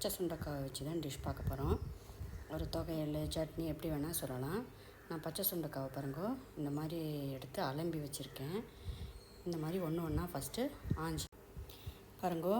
பச்சை சுண்டக்காவை வச்சு தான் டிஷ் பார்க்க போகிறோம் ஒரு தொகையல் சட்னி எப்படி வேணால் சொல்லலாம். நான் பச்சை சுண்டக்காவை பாருங்கோ இந்த மாதிரி எடுத்து அலம்பி வச்சுருக்கேன். இந்த மாதிரி ஒன்று ஒன்றா ஃபஸ்ட்டு ஆஞ்சி. பாருங்கோ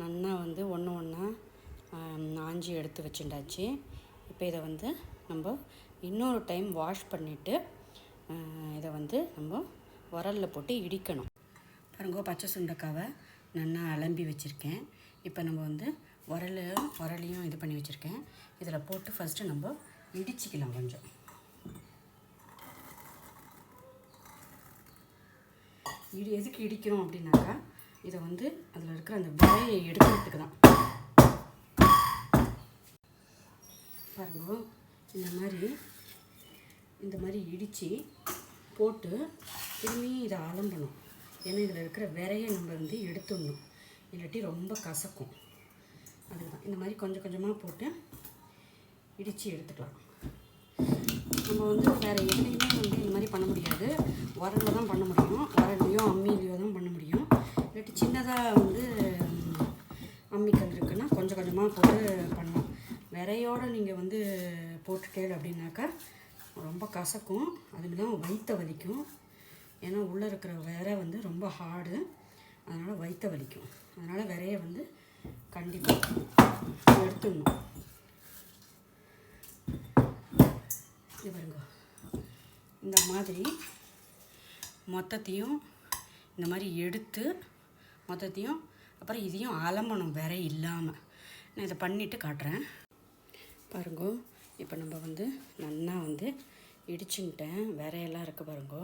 நன்னா வந்து ஒன்று ஒன்றா ஆஞ்சி எடுத்து வச்சுட்டாச்சு. இப்போ இதை வந்து நம்ம இன்னொரு டைம் வாஷ் பண்ணிவிட்டு இதை வந்து நம்ம உரலில் போட்டு இடிக்கணும். பாருங்கோ பச்சை சுண்டக்காவை நல்லா அலம்பி வச்சுருக்கேன். இப்போ நம்ம வந்து உரல் உரலையும் இது பண்ணி வச்சுருக்கேன். இதில் போட்டு ஃபஸ்ட்டு நம்ம இடிச்சிக்கலாம் கொஞ்சம். இடி எதுக்கு இடிக்கிறோம் அப்படின்னாக்கா இதை வந்து அதில் இருக்கிற அந்த விலையை எடுக்கிறதுக்கு தான். பாருங்க இந்த மாதிரி இந்த மாதிரி இடித்து போட்டு திரும்பி இதை அலம்பணும். ஏன்னா இதில் இருக்கிற விரையை நம்ம வந்து எடுத்துடணும். இல்லாட்டி ரொம்ப கசக்கும். அதுதான் இந்த மாதிரி கொஞ்சம் கொஞ்சமாக போட்டு இடித்து எடுத்துக்கலாம். நம்ம வந்து வேறு எதுலேயுமே வந்து இந்த மாதிரி பண்ண முடியாது. உரலில் தான் பண்ண முடியும். உரல்லையோ அம்மிலையோ தான் பண்ண முடியும். இல்லாட்டி சின்னதாக வந்து அம்மிக்கல் இருக்குன்னா கொஞ்சம் கொஞ்சமாக போட்டு பண்ணலாம். விரையோடு நீங்கள் வந்து போட்டுட்டேல் அப்படின்னாக்கா ரொம்ப கசக்கும். அதுக்கு தான் வயிற்ற வலிக்கும். ஏன்னா உள்ளே இருக்கிற விரை வந்து ரொம்ப ஹார்டு அதனால் வயிற்ற வலிக்கும். அதனால் விரைய வந்து கண்டிப்பாக எடுத்துடணும். இது பாருங்க. இந்த மாதிரி மொத்தத்தையும் இந்த மாதிரி எடுத்து மொத்தத்தையும் அப்புறம் இதையும் அலம்பணும் வேற இல்லாமல் நான் இதை பண்ணிவிட்டு காட்டுறேன். பாருங்க இப்போ நம்ம வந்து நல்லா வந்து இடிச்சுன்ட்டேன் விரையெல்லாம் இருக்குது பாருங்க.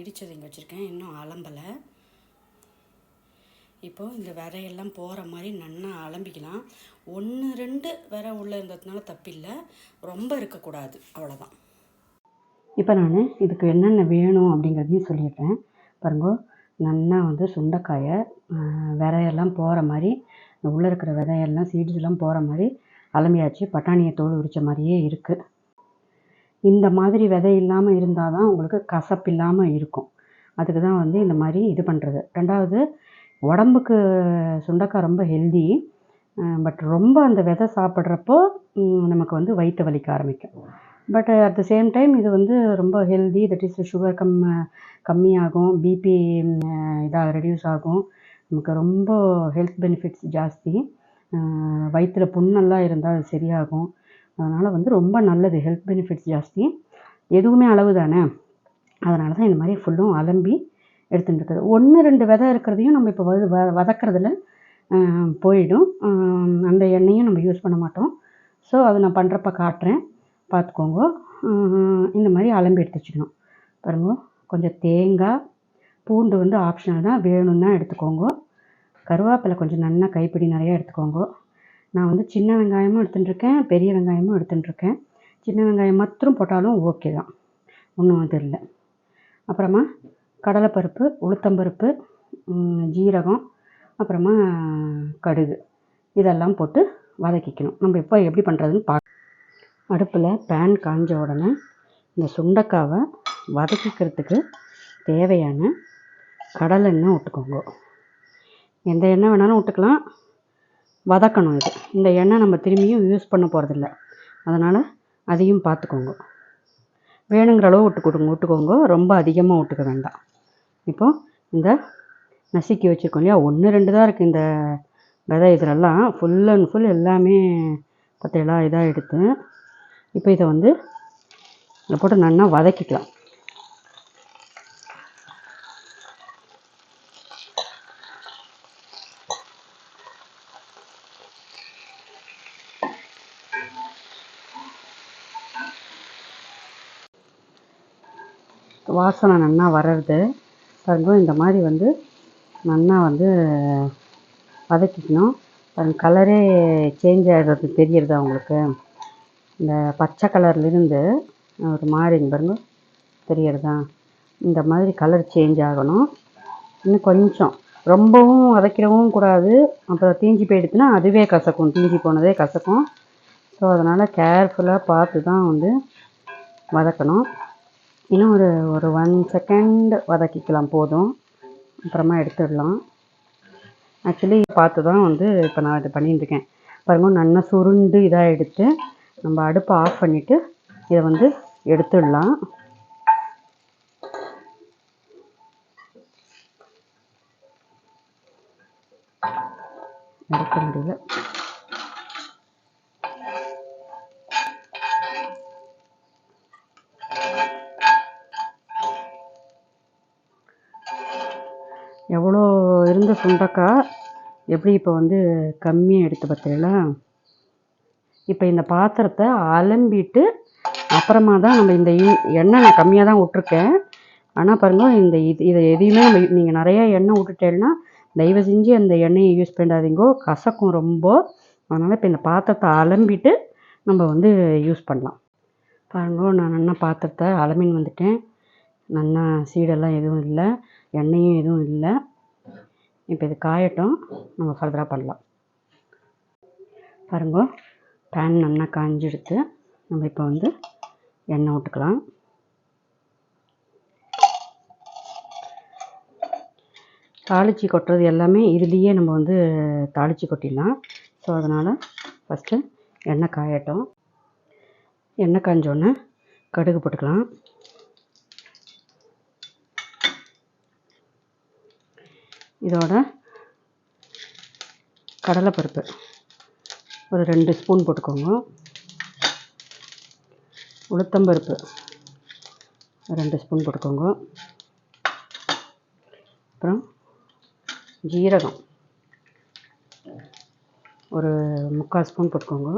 இடித்தது இங்கே வச்சுருக்கேன். இன்னும் அலம்பலை. இப்போது இந்த விரையெல்லாம் போகிற மாதிரி நன்னா அலம்பிக்கலாம். ஒன்று ரெண்டு விரை உள்ளே இருந்ததுனால தப்பில்லை ரொம்ப இருக்கக்கூடாது. அவ்வளோதான் இப்போ நான் இதுக்கு என்னென்ன வேணும் அப்படிங்கிறதையும் சொல்லிடுறேன். பாருங்க நல்லா வந்து சுண்டைக்காயை விரையெல்லாம் போகிற மாதிரி உள்ளே இருக்கிற விதையெல்லாம் சீட்ஸ்லாம் போகிற மாதிரி அலம்பியாச்சு. பட்டாணியை தோல் உரித்த மாதிரியே இருக்குது இந்த மாதிரி விதை இல்லாமல் இருந்தால் தான் உங்களுக்கு கசப்பு இல்லாமல் இருக்கும். அதுக்கு தான் வந்து இந்த மாதிரி இது பண்ணுறது ரெண்டாவது உடம்புக்கு சுண்டக்காய் ரொம்ப ஹெல்தி பட் ரொம்ப அந்த விதை சாப்பிட்றப்போ நமக்கு வந்து வயிற்று வலிக்க ஆரம்பிக்கும். But at the same time இது வந்து ரொம்ப ஹெல்தி தட் இஸ் சுகர் கம் கம்மியாகும் பிபி இதாக ரெடியூஸ் ஆகும். நமக்கு ரொம்ப ஹெல்த் பெனிஃபிட்ஸ் ஜாஸ்தி. வயிற்றில் புண்ணெல்லாம் இருந்தால் அது சரியாகும். அதனால் வந்து ரொம்ப நல்லது ஹெல்த் பெனிஃபிட்ஸ் ஜாஸ்தி. எதுவுமே அளவு தானே? அதனால தான் இந்த மாதிரி ஃபுல்லும் அலம்பி எடுத்துகிட்டு இருக்குது ஒன்று ரெண்டு விதை இருக்கிறதையும் நம்ம இப்போ வத வ வதக்கிறதுல போயிடும். அந்த எண்ணெயும் நம்ம யூஸ் பண்ண மாட்டோம். ஸோ அதை நான் பண்ணுறப்ப காட்டுறேன். பார்த்துக்கோங்க. இந்த மாதிரி அலம்பி எடுத்து வச்சுக்கணும். பாருங்க. கொஞ்சம் தேங்காய் பூண்டு வந்து ஆப்ஷனல் தான். வேணும்னா எடுத்துக்கோங்க. கருவேப்பிலை கொஞ்சம் நல்லா கைப்பிடி நிறையா எடுத்துக்கோங்க. நான் வந்து சின்ன வெங்காயமும் எடுத்துட்டுருக்கேன் பெரிய வெங்காயமும் எடுத்துட்டுருக்கேன் சின்ன வெங்காயம் மாத்திரம் போட்டாலும் ஓகே தான். ஒன்றும் இது இல்லை. அப்புறமா கடலைப்பருப்பு உளுத்தம்பருப்பு ஜீரகம் அப்புறமா கடுகு. இதெல்லாம் போட்டு வதக்கிக்கணும். நம்ம இப்போ எப்படி பண்ணுறதுன்னு பா அடுப்பில் பேன் காஞ்ச உடனே இந்த சுண்டைக்காவை வதக்கிக்கிறதுக்கு தேவையான கடலை எண்ணெய் விட்டுக்கோங்க எந்த எண்ணெய் வேணாலும் விட்டுக்கலாம் வதக்கணும் இது. இந்த எண்ணெய் நம்ம திரும்பியும் யூஸ் பண்ண போகிறதில்ல அதனால் அதையும் பார்த்துக்கோங்க. வேணுங்கிற அளவு விட்டு கொடுங்க. விட்டுக்கோங்க ரொம்ப அதிகமாக விட்டுக்க வேண்டாம். இப்போது இந்த நசுக்கி வச்சுருக்கோம் இல்லையா? ஒன்று ரெண்டு தான் இருக்குது இந்த விதை. இதிலெல்லாம் ஃபுல் அண்ட் ஃபுல் எல்லாமே பார்த்தீங்களா இதாக எடுத்து இப்போ இதை வந்து இதை போட்டு நல்லா வதக்கிக்கலாம். வாசனை நல்லா வர்றது. பாருங்க இந்த மாதிரி வந்து நல்லா வந்து வதக்கிக்கணும். பாருங்க கலரே சேஞ்ச் ஆகிடுறது தெரியறதா உங்களுக்கு இந்த பச்சை கலர்லேருந்து ஒரு மாறிங்க இங்க பாருங்க. தெரியறதா? இந்த மாதிரி கலர் சேஞ்ச் ஆகணும். இன்னும் கொஞ்சம். ரொம்பவும் வதக்கிடவும் கூடாது. அப்புறம் தீஞ்சு போயிடுச்சுன்னா அதுவே கசக்கும். தீஞ்சு போனதே கசக்கும். ஸோ அதனால் கேர்ஃபுல்லாக பார்த்து தான் வந்து வதக்கணும். இன்னும் ஒரு ஒரு ஒன் செகண்ட் வதக்கிக்கலாம் போதும். அப்புறமா எடுத்துடலாம். ஆக்சுவலி பார்த்து தான் வந்து இப்போ நான் இது பண்ணிட்டுருக்கேன் பாருங்க நல்லா சுருண்டு இதாக எடுத்து நம்ம அடுப்பை ஆஃப் பண்ணிவிட்டு இதை வந்து எடுத்துடலாம். எடுக்க முடியல. எவ்வளோ இருந்த சுண்டக்காய் எப்படி இப்போ வந்து கம்மியாக எடுத்து பார்த்தீங்களா இப்போ இந்த பாத்திரத்தை அலம்பிட்டு அப்புறமா தான் நம்ம இந்த எண்ணெய் நான் கம்மியாக தான் விட்ருக்கேன் ஆனால் பாருங்க இந்த இது இதை எதையுமே நம்ம நீங்கள் நிறையா எண்ணெய் விட்டுட்டேன்னா தயவு செஞ்சு அந்த எண்ணெயை யூஸ் பண்ணாதீங்கோ. கசக்கும் ரொம்ப. அதனால் இப்போ இந்த பாத்திரத்தை அலம்பிட்டு நம்ம வந்து யூஸ் பண்ணலாம். பாருங்க நான் நல்லா பாத்திரத்தை அலமின்னு வந்துட்டேன். நல்லா சீடெல்லாம் எதுவும் இல்லை. எண்ணெயும் எதுவும் இல்லை. இப்போ இது காயட்டும். நம்ம ஃபர்தராக பண்ணலாம். பாருங்க பேன் நல்லா காஞ்சிடுத்து நம்ம இப்போ வந்து எண்ணெய் விட்டுக்கலாம் தாளித்து கொட்டுறது எல்லாமே இதுலேயே நம்ம வந்து தாளித்து கொட்டிடலாம். ஸோ அதனால் ஃபஸ்ட்டு எண்ணெய் காயட்டும். எண்ணெய் காஞ்சோடனே கடுகு போட்டுக்கலாம். இதோட கடலைப்பருப்பு. ஒரு ரெண்டு ஸ்பூன் போட்டுக்கோங்க. உளுத்தம்பருப்பு ரெண்டு ஸ்பூன் போட்டுக்கோங்க. அப்புறம் ஜீரகம் ஒரு முக்கால் ஸ்பூன் போட்டுக்கோங்க.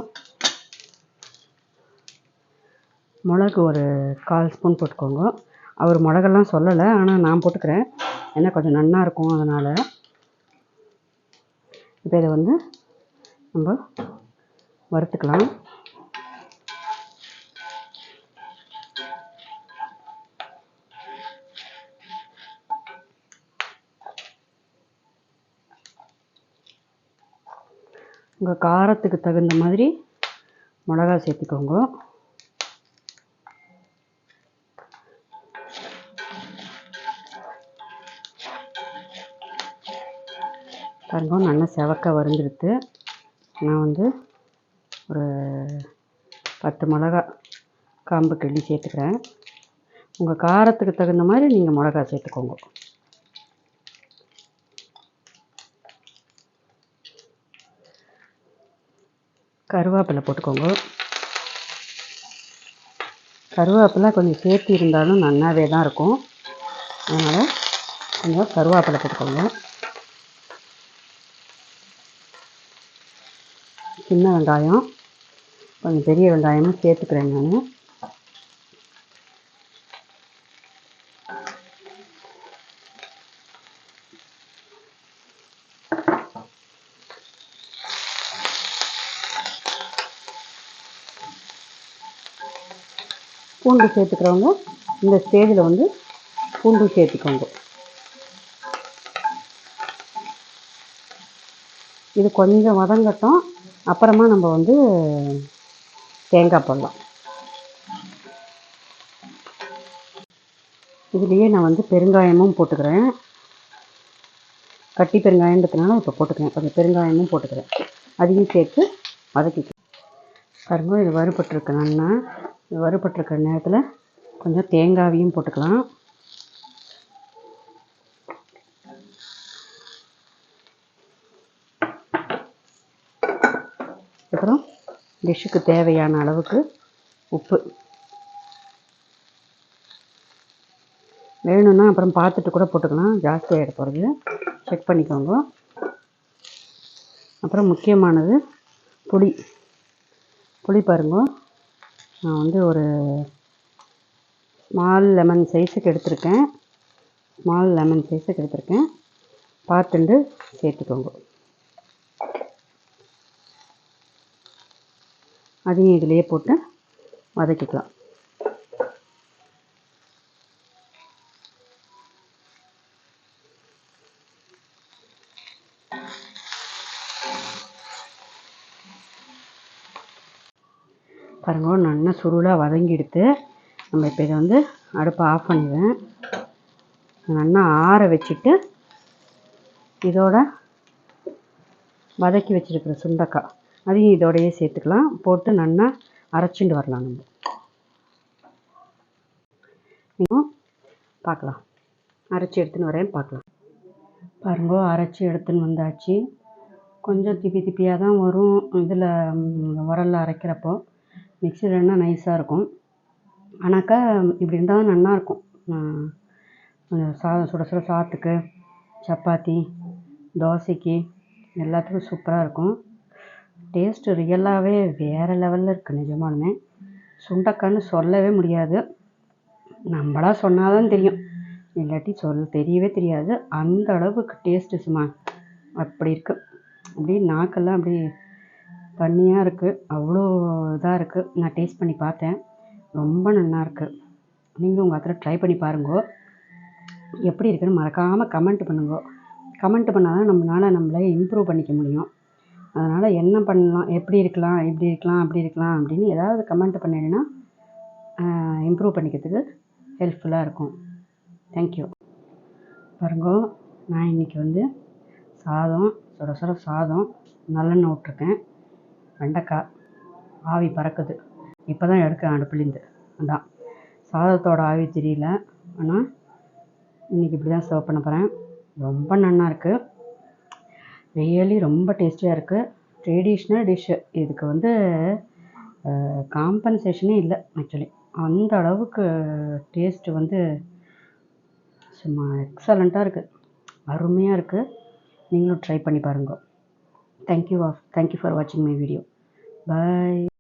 மிளகு ஒரு கால் ஸ்பூன் போட்டுக்கோங்க. அவர் மிளகெல்லாம் சொல்லலை ஆனால் நான் போட்டுக்கிறேன். ஏன்னா கொஞ்சம் நன்னா இருக்கும் அதனால் இப்போ இதை வந்து நம்ம வறுத்துக்கலாம். உங்கள் காரத்துக்கு தகுந்த மாதிரி மிளகா சேர்த்துக்கோங்க. பாருங்க நல்லா செவக்க வறுந்துடுத்து. நான் வந்து ஒரு பத்து மிளகா காம்பு கிள்ளி சேர்த்துக்கிறேன். உங்கள் காரத்துக்கு தகுந்த மாதிரி நீங்கள் மிளகா சேர்த்துக்கோங்க. கருவேப்பிலை போட்டுக்கோங்க. கருவேப்பிலை கொஞ்சம் சேர்த்து இருந்தாலும் நல்லாவே தான் இருக்கும். அதனால் கொஞ்சம் கருவேப்பிலை போட்டுக்கோங்க. சின்ன வெங்காயம் கொஞ்சம் பெரிய வெங்காயமும் சேர்த்துக்கிறேன் நான். பூண்டு சேர்த்துக்கிறவங்க இந்த ஸ்டேஜில் வந்து பூண்டு சேர்த்துக்கோங்க. இது கொஞ்சம் வதங்கட்டும். அப்புறமா நம்ம வந்து தேங்காய் போடலாம். இதுலேயே நான் வந்து பெருங்காயமும் போட்டுக்கிறேன். கட்டி பெருங்காயன்றதுனால இப்போ போட்டுக்கிறேன். கொஞ்சம் பெருங்காயமும் போட்டுக்கிறேன். அதையும் சேர்த்து வதக்கிக்கிறேன். பாருங்கள் இது வறுபட்டுருக்கு நல்லா. இது வறுபட்டுருக்க நேரத்தில் கொஞ்சம் தேங்காவையும் போட்டுக்கலாம் அப்புறம் டிஷ்ஷுக்கு தேவையான அளவுக்கு உப்பு. வேணும்னா அப்புறம் பார்த்துட்டு கூட போட்டுக்கலாம். ஜாஸ்தியாக போகிறது செக் பண்ணிக்கோங்க. அப்புறம் முக்கியமானது புளி. புளி பாருங்க. நான் வந்து ஒரு ஸ்மால் லெமன் சைஸுக்கு எடுத்திருக்கேன். ஸ்மால் லெமன் சைஸுக்கு எடுத்திருக்கேன். பார்த்துண்டு சேர்த்துக்கோங்க. அதையும் இதிலையே போட்டு வதக்கிக்கலாம். பாருங்க நல்லா சுருளாக வதங்கிடுத்து நம்ம இப்போ இதை வந்து அடுப்பை ஆஃப் பண்ணிடுவேன் நல்லா ஆற வச்சுட்டு இதோட வதக்கி வச்சுருக்கிற சுண்டக்காய். அதையும் இதோடையே சேர்த்துக்கலாம். போட்டு நல்லா அரைச்சிட்டு வரலாம் நம்ம. பார்க்கலாம். அரைச்சி எடுத்துன்னு வரேன் பார்க்கலாம். பாருங்க அரைச்சி எடுத்துன்னு வந்தாச்சு. கொஞ்சம் திப்பி திப்பியாக தான் வரும். இதில் உரலில் அரைக்கிறப்போ மிக்சிலன்னா நைஸாக இருக்கும். ஆனாக்கா இப்படி இருந்தால் தான் நல்லாயிருக்கும் கொஞ்சம் சாதம் சுட சுட சாத்துக்கு சப்பாத்தி தோசைக்கு எல்லாத்துக்கும் சூப்பராக இருக்கும். டேஸ்ட்டு ரியலாகவே வேறு லெவலில் இருக்குது நிஜமாலுமே. சுண்டக்கான்னு சொல்லவே முடியாது. நம்மளா சொன்னால் தான் தெரியும். இல்லாட்டி சொல் தெரியவே தெரியாது. அந்த அளவுக்கு டேஸ்ட்டு சும்மா அப்படி இருக்குது அப்படியே நாக்கெல்லாம் அப்படியே தண்ணியாக இருக்குது அவ்வளோ இதாக இருக்குது நான் டேஸ்ட் பண்ணி பார்த்தேன். ரொம்ப நல்லா இருக்குது நீங்களும் உங்கள் இடத்துல ட்ரை பண்ணி பாருங்க. எப்படி இருக்குன்னு மறக்காமல் கமெண்ட் பண்ணுங்க. கமெண்ட் பண்ணால் தான் நம்மளால் நம்மளே இம்ப்ரூவ் பண்ணிக்க முடியும். அதனால் என்ன பண்ணலாம் எப்படி இருக்கலாம் இப்படி இருக்கலாம் அப்படி இருக்கலாம் அப்படின்னு ஏதாவது கமெண்ட் பண்ணிங்கன்னா இம்ப்ரூவ் பண்ணிக்கிறதுக்கு ஹெல்ப்ஃபுல்லாக இருக்கும். தேங்க்யூ பாருங்க நான் இன்றைக்கி வந்து சாதம் சுட சுட சாதம் நல்லெண்ணெய் விட்ருக்கேன் வெண்டைக்காய் ஆவி பறக்குது. இப்போ தான் எடுக்கிறேன் அடுப்புலேருந்து. அதான். சாதத்தோட ஆவி தெரியல. ஆனால் இன்றைக்கி இப்படி தான் சர்வ் பண்ண போகிறேன் ரொம்ப நன்னாக இருக்குது ரியலி ரொம்ப டேஸ்டியாக இருக்குது ட்ரெடிஷ்னல் டிஷ்ஷு இதுக்கு வந்து காம்பன்சேஷனே இல்லை ஆக்சுவலி அந்த அளவுக்கு டேஸ்ட்டு வந்து சும்மா எக்ஸலண்ட்டாக இருக்குது அருமையாக இருக்குது நீங்களும் ட்ரை பண்ணி பாருங்க. Thank you thank you for வாட்சிங் மை வீடியோ பாய்